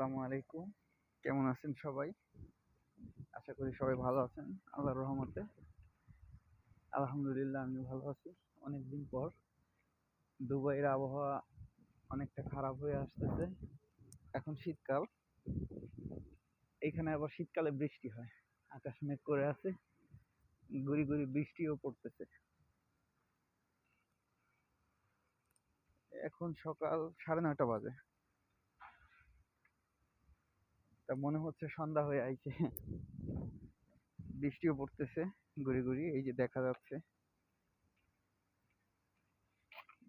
আসসালামু আলাইকুম। কেমন আছেন সবাই? আশা করি সবাই ভালো আছেন, আল্লাহর রহমতে। আলহামদুলিল্লাহ আমি ভালো আছি। অনেকদিন পর দুবাইয়ের আবহাওয়া অনেকটা খারাপ হয়ে আসতেছে। এখন শীতকাল। এখানে আবার শীতকালে বৃষ্টি হয়। আকাশ মেঘ করে আছে, গুড়ি গুড়ি বৃষ্টিও পড়তেছে। এখন সকাল সাড়ে নয়টা বাজে। তা মনে হচ্ছে সন্ধ্যা হয়ে আইছে। বৃষ্টিও পড়তেছে গুড়ি গুড়ি এই যে দেখা যাচ্ছে।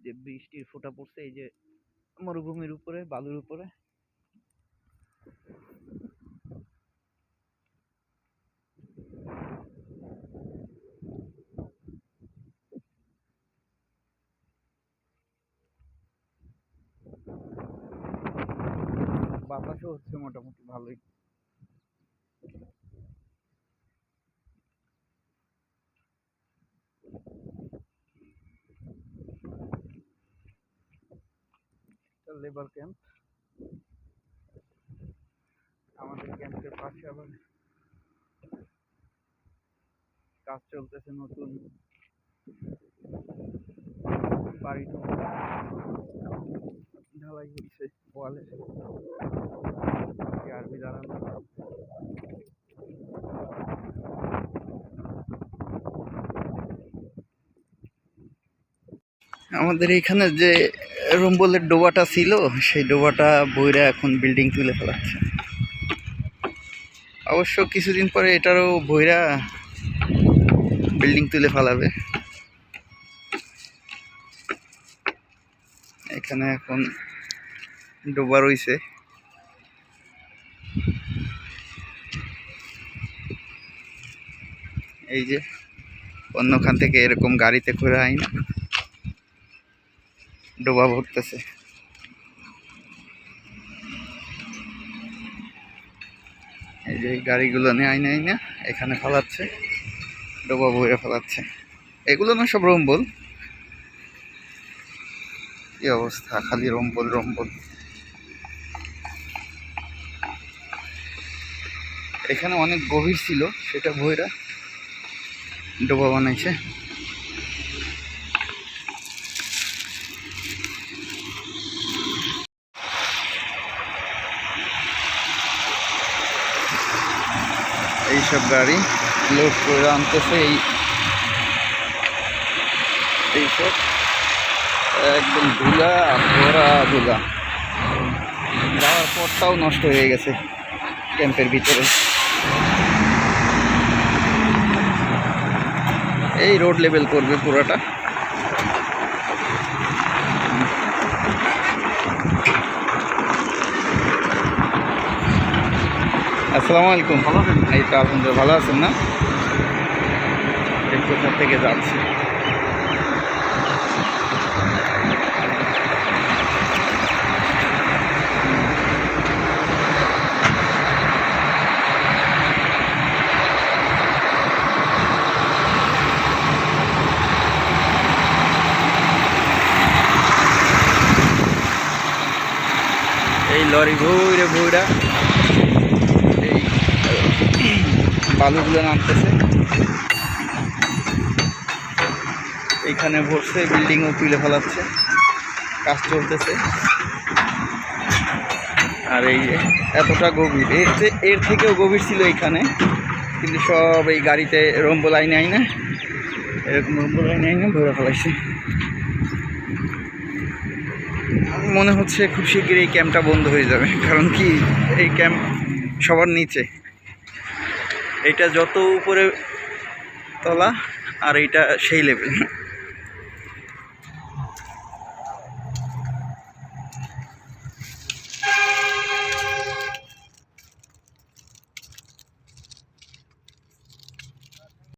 যে বৃষ্টির ফোঁটা পড়ছে, এই যে মরুভূমির উপরে, বালুর উপরে। বাতাসও হচ্ছে মোটামুটি ভালোই। লেবার ক্যাম্প আমাদের ক্যাম্পের পাশে আবার কাজ চলতেছে নতুন। বাড়ি ঢালাই হচ্ছে। ওয়ালে আর্মি দাঁড়ানো আমাদের এখানে যে রুম্বলের ডোবাটা ছিল, সেই ডোবাটা বইরা এখন বিল্ডিং তুলে ফেলাচ্ছে। অবশ্য কিছুদিন পরে এটারও বইরা বিল্ডিং তুলে ফেলাবে। এখানে এখন ডোবা রইছে এই যে, অন্যখান থেকে এরকম গাড়িতে করে আই না, ডোবা ভরতেছে। এই যে গাড়িগুলো নিয়ে আইনা আইনা এখানে ফালাচ্ছে, ডোবা ভরে ফালাচ্ছে। এগুলো না সব রম্বল? কি অবস্থা, খালি রম্বল রম্বল। এখানে অনেক গভীর ছিল, সেটা ভৈরা ডোবা বানাইছে। এইসব গাড়ি লোড করে আনতেছে এই এইসব একদম ধুলা, ভরা ধুলা। যাওয়ার পরটাও নষ্ট হয়ে গেছে ক্যাম্পের ভিতরে। এই রোড লেভেল করবে পুরোটা। আসসালামু আলাইকুম। ভালো আছেন? এই তো আলহামদুলিল্লাহ ভালো আছেন না? কোথা থেকে যাচ্ছি। লরি ভুইরে ভুইরা এই বালুগুলো নামতেছে। এইখানে ভরছে, বিল্ডিংও তুলে ফেলাচ্ছে। কাজ চলতেছে। আর এই যে, এতটা গভীর। এর এর থেকেও গভীর ছিল এইখানে কিন্তু সব এই গাড়িতে রম্বো লাইনে আইনে। এরকম রম্বো লাইনে আইনে ভরে ফেলাইছে। মনে হচ্ছে খুব শীঘ্র এই ক্যাম্পটা বন্ধ হয়ে যাবে। কারণ কি, এই ক্যাম্প সবার নিচে। এটা যত উপরে তলা, আর এটা সেই লেভেল